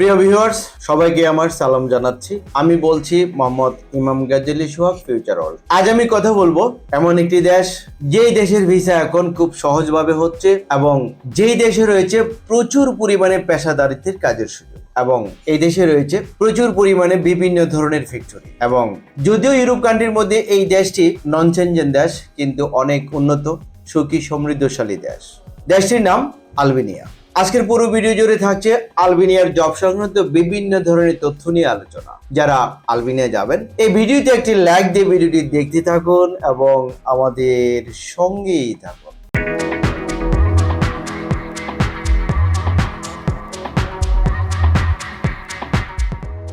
প্রিয় ভিউয়ার্স সবাইকে আমার সালাম জানাচ্ছি। আমি বলছি মোহাম্মদ ইমাম গাজলি সোহাগ ফিউচার অল আজ আমি কথা বলব এমন একটি দেশ, যেই দেশের ভিসা এখন খুব সহজভাবে হচ্ছে এবং যেই দেশে রয়েছে প্রচুর পরিমাণে পেশাদারিত্বের কাজের সুযোগ এবং এই দেশে রয়েছে প্রচুর পরিমাণে বিভিন্ন ধরনের ফ্যাক্টরি এবং যদিও ইউরোপ কান্ট্রির মধ্যে এই দেশটি নন চেঞ্জেন দেশ, কিন্তু অনেক উন্নত, সুখী, সমৃদ্ধশালী দেশ। দেশটির নাম আলবেনিয়া। আজকের পুরো ভিডিও জুড়ে থাকছে আলবেনিয়ার জব সংক্রান্ত বিভিন্ন ধরনের তথ্য নিয়ে আলোচনা। যারা আলবেনিয়া যাবেন, এই ভিডিওতে একটি লাইক দিয়ে ভিডিওটি দেখতে থাকুন এবং আমাদের সঙ্গেই থাকুন।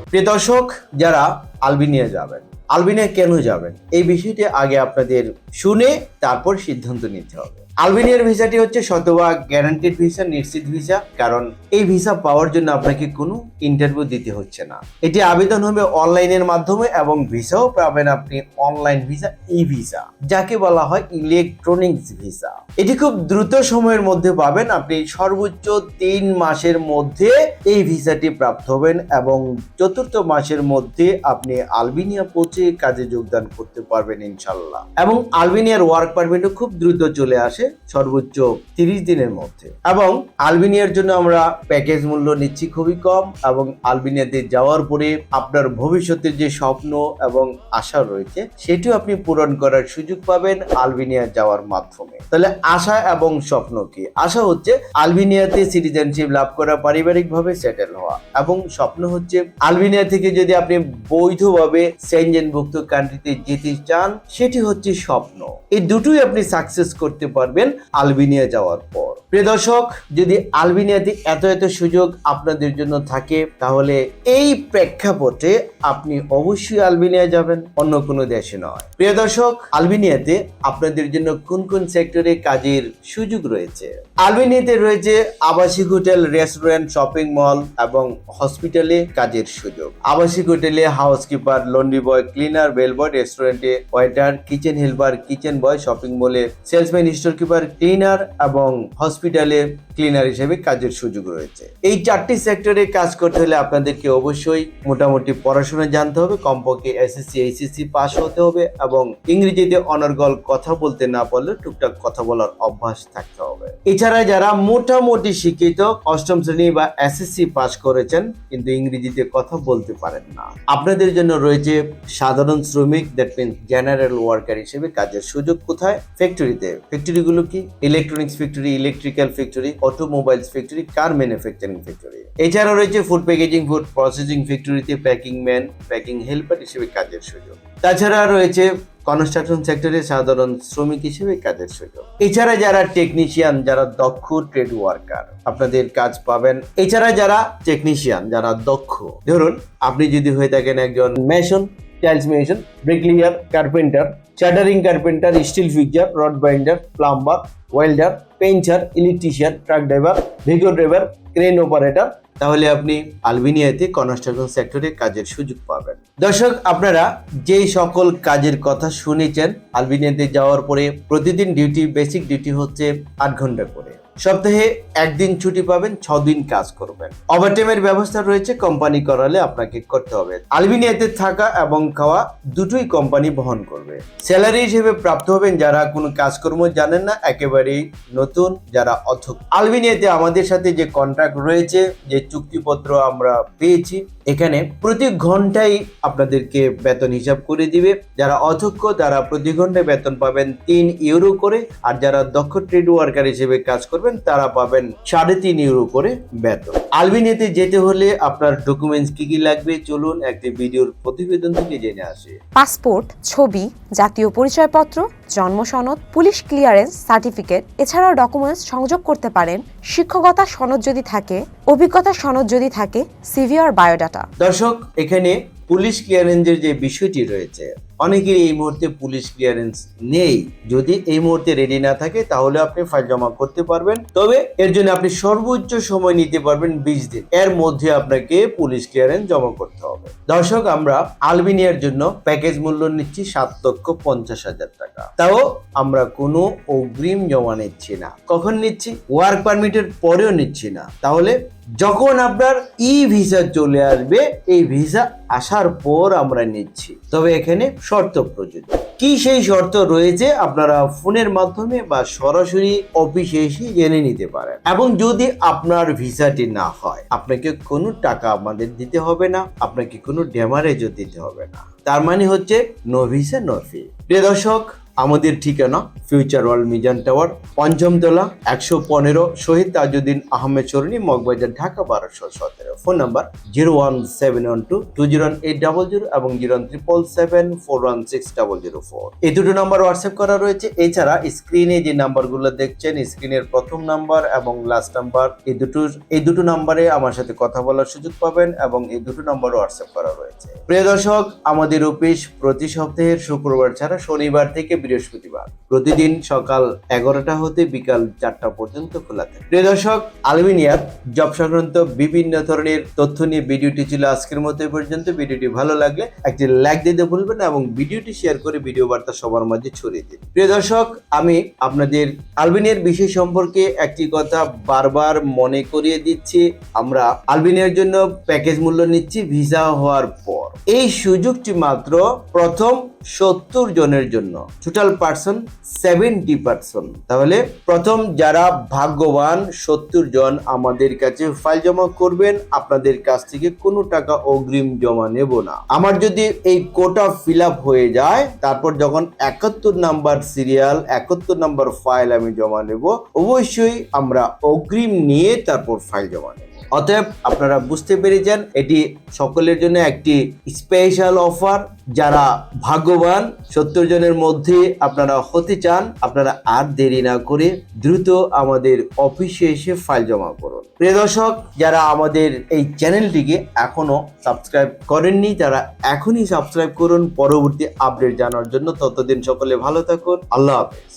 প্রিয় দর্শক, যারা আলবেনিয়া যাবেন আলবেনিয়া কেন যাবেন? এই বিষয়টি আগে আপনাদের শুনে তারপর সিদ্ধান্ত নিতে হবে। আলবেনিয়ার ভিসাটি হচ্ছে শতভাগ গ্যারান্টেড ভিসা নিশ্চিত ভিসা কারণ এই ভিসা পাওয়ার জন্য আপনাকে কোনো ইন্টারভিউ দিতে হচ্ছে না। এটি আবেদন হবে অনলাইনের মাধ্যমে এবং ভিসাও পাবেন আপনি অনলাইন ভিসা ই ভিসা যাকে বলা হয় ইলেকট্রনিক্স ভিসা এটি খুব দ্রুত সময়ের মধ্যে পাবেন, আপনি সর্বোচ্চ তিন মাসের মধ্যে এই ভিসাটি প্রাপ্ত হবেন এবং চতুর্থ মাসের মধ্যে আপনি আলবেনিয়া পৌঁছে কাজে যোগদান করতে পারবেন ইনশাল্লাহ এবং আলবেনিয়ার ওয়ার্ক পারমিটও খুব দ্রুত চলে আসে সর্বোচ্চ তিরিশ দিনের মধ্যে। এবং আলবেনিয়ার জন্য আমরা প্যাকেজ মূল্য নিচ্ছি খুবই কম এবং আলবেনিয়াতে যাওয়ার পরে আপনার ভবিষ্যতের যে স্বপ্ন এবং আশা রয়েছে, সেটিও আপনি পূরণ করার সুযোগ পাবেন আলবেনিয়া যাওয়ার মাধ্যমে। তাহলে আশা এবং স্বপ্ন কি? আশা হচ্ছে আলবেনিয়াতে সিটিজেনশিপ লাভ করা, পারিবারিকভাবে সেটেল হওয়া এবং স্বপ্ন হচ্ছে আলবেনিয়া থেকে যদি আপনি বৈধভাবে সেনজেনভুক্ত কান্ট্রিতে যেতে চান, সেটি হচ্ছে স্বপ্ন। এই দুটোই আপনি সাকসেস করতে পারবেন আলবেনিয়া যাওয়ার পর। প্রিয় দর্শক, যদি আলবেনিয়াতে এত এত সুযোগ আপনাদের জন্য থাকে, তাহলে এই প্রেক্ষাপটে আপনি অবশ্যই আলবেনিয়া যাবেন, অন্য কোনো দেশে নয়। প্রিয় দর্শক, আলবেনিয়াতে আপনাদের জন্য কোন কোন সেক্টরে কাজের সুযোগ রয়েছে? আলবেনিয়াতে রয়েছে আবাসিক হোটেল, রেস্টুরেন্ট, শপিং মল এবং হসপিটালে কাজের সুযোগ। আবাসিক হোটেলে housekeeper, laundry boy, cleaner, bell boy, রেস্টুরেন্টে waiter, kitchen helper, kitchen boy, shopping মলে সেলসম্যান স্টোর কিপার ক্লিনার এবং হসপিটালে ক্লিনার হিসেবে কাজের সুযোগ রয়েছে। এই চারটি সেক্টরে কাজ করতে হলে আপনাদেরকে অবশ্যই মোটামুটি পড়াশোনা জানতে হবে, কমপক্ষে এসএসসি এইচএসসি পাস হতে হবে এবং ইংরেজিতে অনর্গল কথা বলতে না পারলে টুকটাক কথা বলার অভ্যাস থাকতে হবে। এছাড়া যারা মোটামুটি শিক্ষিত, অষ্টম শ্রেণি বা এসএসসি পাস করেছেন কিন্তু ইংরেজিতে কথা বলতে পারেন না। আপনাদের জন্য রয়েছে সাধারণ শ্রমিক দ্যাট মিনস জেনারেল ওয়ার্কার হিসেবে কাজের সুযোগ কোথায়? ফ্যাক্টরিতে ফ্যাক্টরিগুলো কি? Electronics factory electrical factory automobiles factory car manufacturing factory এছাড়াও রয়েছে ফুড প্যাকেজিং ফুড প্রসেসিং ফ্যাক্টরিতে প্যাকিং ম্যান প্যাকিং হেল্পার হিসেবে কাজের সুযোগ। তাছাড়া রয়েছে কনস্ট্রাকশন সেক্টরে সাধারণ শ্রমিক হিসেবে কাজের সুযোগ। এছাড়া যারা টেকনিশিয়ান যারা দক্ষ ট্রেড ওয়ার্কার আপনাদের কাজ পাবেন। এছাড়া যারা টেকনিশিয়ান যারা দক্ষ। ধরুন, আপনি যদি হয়ে থাকেন একজন mason tiles mason bricklayer carpenter shuttering carpenter steel fixer rod binder plumber welder painter electrician truck driver vehicle driver crane operator তাহলে আপনি আলবেনিয়াতে কনস্ট্রাকশন সেক্টরে কাজের সুযোগ পাবেন। দর্শক, আপনারা যেই সকল কাজের কথা শুনেছেন, আলবেনিয়াতে যাওয়ার পরে প্রতিদিন ডিউটি বেসিক ডিউটি হচ্ছে আট ঘণ্টা করে। সপ্তাহে একদিন ছুটি পাবেন ছ দিন কাজ করবেন। ওভারটাইমের ব্যবস্থা রয়েছে কোম্পানি করালে আপনাকে করতে হবে। আলবেনিয়াতে থাকা এবং খাওয়া দুটোই কোম্পানি বহন করবে। স্যালারি হিসেবে প্রাপ্ত হবেন যারা কোনো কাজকর্ম জানেন না, একেবারেই নতুন যারা অথক। আলবেনিয়াতে আমাদের সাথে যে কন্ট্রাক্ট রয়েছে, যে চুক্তিপত্র আমরা পেয়েছি, এখানে প্রতি ঘন্টায় আপনাদেরকে বেতন হিসাব করে দিবে। যারা অধ্যক্ষ তারা প্রতি ঘন্টায় বেতন পাবেন তিন ইউরো করে। আর যারা দক্ষ ট্রেড ওয়ার্কার হিসেবে কাজ করবেন তারা পাবেন সাড়ে তিন ইউরো করে বেতন। আলবেনিয়াতে যেতে হলে আপনার ডকুমেন্টস কি কি লাগবে চলুন একটি ভিডিওর প্রতিবেদন থেকে জেনে আসি। পাসপোর্ট ছবি জাতীয় পরিচয়পত্র জন্ম সনদ পুলিশ ক্লিয়ারেন্স সার্টিফিকেট এছাড়াও ডকুমেন্টস সংযোগ করতে পারেন। শিক্ষকতা সনদ যদি থাকে অভিজ্ঞতা সনদ যদি থাকে সিভি আর বায়োডাটা দর্শক এখানে পুলিশ ক্লিয়ারেন্সের যে বিষয়টি রয়েছে অনেকের এই মুহূর্তে পুলিশ ক্লিয়ারেন্স নেই। যদি এই মুহূর্তে রেডি না থাকে, তাহলে আপনি ফাইল জমা করতে পারবেন। তবে এর জন্য আপনি সর্বোচ্চ সময় নিতে পারবেন বিশ দিন। এর মধ্যে আপনাকে পুলিশ ক্লিয়ারেন্স জমা করতে হবে। দর্শক, আমরা আলবেনিয়ার জন্য প্যাকেজ মূল্য নিচ্ছি সাত লক্ষ পঞ্চাশ হাজার টাকা। তাও আমরা কোনো অগ্রিম জমা নিচ্ছি না। কখন নিচ্ছি? ওয়ার্ক পারমিটের পরেও নিচ্ছি না। তাহলে যখন আপনার ই ভিসা চলে আসবে, এই ভিসা আসার পর আমরা নিচ্ছি। তবে এখানে শর্ত প্রযোজ্য। কি সেই শর্ত রয়েছে আপনারা ফোনের মাধ্যমে বা সরাসরি অফিসে এসে জেনে নিতে পারেন। এবং যদি আপনার ভিসাটি না হয়, আপনাকে কোনো টাকা আমাদের দিতে হবে না, আপনাকে কোনো ড্যামারেজও দিতে হবে না। তার মানে হচ্ছে নো ভিসা নো ফি প্রিয় দর্শক আমাদের ঠিকানা ফিউচার ওয়ার্ল্ড মিজান টাওয়ার পঞ্চম পঞ্চমতলা, একশো পনেরো, শহীদ তাজউদ্দিন আহমেদ চরণী মগবাজার, ঢাকা, বারোশো সতেরো। Phone number zero one seven one two two zero eight double zero এবং zero triple seven four one six double zero four. এই দুটো নাম্বার হোয়াটসঅ্যাপ করা রয়েছে। এছাড়া স্ক্রিনে যে নাম্বারগুলো দেখছেন, স্ক্রিনের প্রথম নাম্বার এবং লাস্ট নাম্বার, এই দুটো এই দুটো নাম্বারে আমার সাথে কথা বলার সুযোগ পাবেন এবং এই দুটো নাম্বার হোয়াটসঅ্যাপ করা রয়েছে। প্রিয় দর্শক, আমাদের অফিস প্রতি সপ্তাহের শুক্রবার ছাড়া শনিবার থেকে বৃহস্পতিবার। প্রতিদিন সকাল এগারোটা হতে বিকাল চারটা পর্যন্ত খোলা থাকে। প্রিয় দর্শক আলবেনিয়ার জব সংক্রান্ত বিভিন্ন ধরনের তথ্য নিয়ে ভিডিওটি ছিল আজকের মতো এই পর্যন্ত। ভিডিওটি ভালো লাগলে একটি লাইক দিতে ভুলবেন এবং ভিডিওটি শেয়ার করে ভিডিও বার্তা সবার মাঝে ছড়িয়ে দিন। প্রিয় দর্শক, আমি আপনাদের আলবেনিয়ার বিষয় সম্পর্কে একটি কথা বারবার মনে করিয়ে দিচ্ছি। আমরা আলবেনিয়ার জন্য প্যাকেজ মূল্য নিচ্ছি ভিসা হওয়ার পর। এই সুযোগটি মাত্র প্রথম সত্তর জনের জন্য। টোটাল পার্সন সেভেন্টি পার্সন তাহলে প্রথম যারা ভাগ্যবান, সত্তর জন আমাদের কাছে ফাইল জমা করবেন, আপনাদের কাছ থেকে কোনো টাকা অগ্রিম জমা নেব না। আমার যদি এই কোটা ফিল হয়ে যায়, তারপর যখন একাত্তর নাম্বার সিরিয়াল একাত্তর নাম্বার ফাইল আমি জমা নেব, অবশ্যই আমরা অগ্রিম নিয়ে তারপর ফাইল জমা নেব। অতএব আপনারা বুঝতে পেরেছেন, এটি সকলের জন্য একটি স্পেশাল অফার যারা ভাগ্যবান, সত্তর জনের মধ্যে আপনারা হতে চান, আপনারা আর দেরি না করে দ্রুত আমাদের অফিসে এসে ফাইল জমা করুন। প্রিয় দর্শক, যারা আমাদের এই চ্যানেলটিকে এখনও সাবস্ক্রাইব করেননি, তারা এখনই সাবস্ক্রাইব করুন। পরবর্তী আপডেট জানার জন্য ততদিন সকলে ভালো থাকুন। আল্লাহ হাফেজ।